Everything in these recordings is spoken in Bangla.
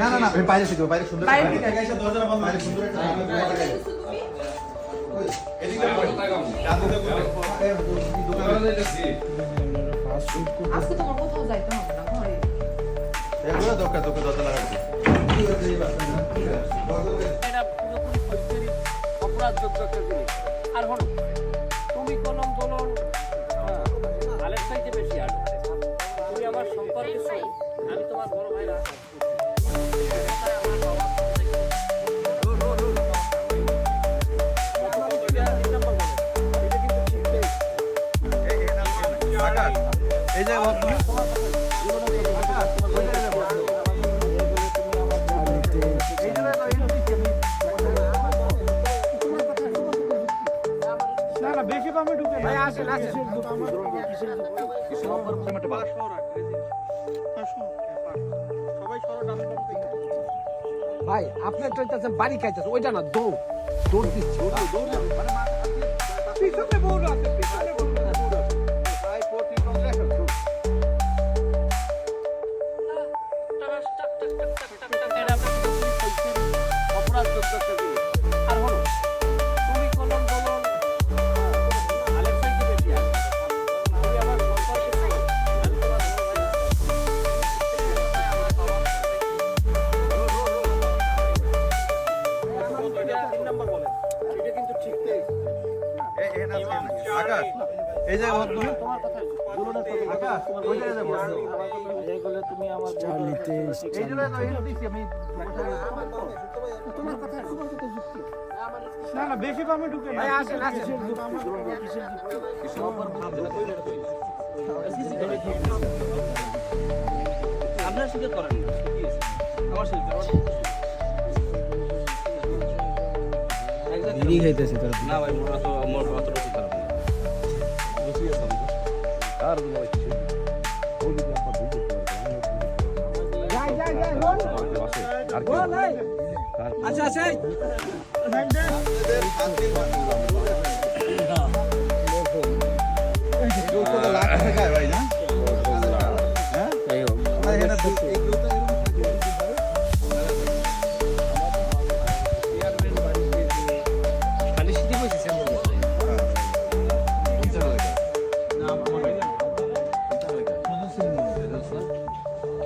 না না না বাইরে শিখব বাইরে সুন্দর বাইরে সুন্দর। আজকে তোমার কোথাও যাইতে হবে না আর তুমি কলম দোলন চাইতে বেশি আলো তুমি আমার সম্পর্কে আমি তোমার বড় ভাইরা এই যে ভাই আপনার চাইতেছেন বাড়ি খাইতেছে ওইটা না দৌড়। দৌড় দিচ্ছে। পিছনে বউর আছে পিছনে বউর এই যে আসেন আসেন। আপনার সাথে করেন না আমার সাথে বিড়ি খাইতেছে তোর না ভাই মোর তো মোর অত রসি খারাপ না। যাই যাই যাই বল। বল এই আচ্ছা আচ্ছা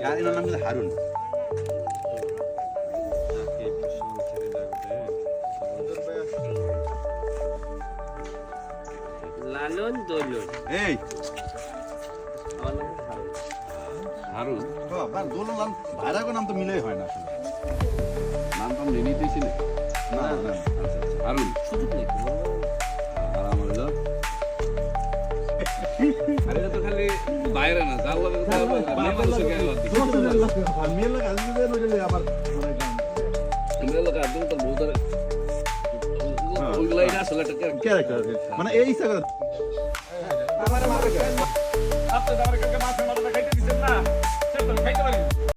এনার নাম কিন্তু হারুন লালন দোলন এই হারুন। বাবা দোলন নাম ভাইরা নাম তো মিলেই হয় না আসলে নাম তো আমি নিতেছি না না না হারুন সুযোগ নেই বাইরে না জানলা মানে এই আমার মারা গেছে আপনি আমার কাছে মাছ মারতে খাইতে দিবেন না? সেটা খাইতে পারি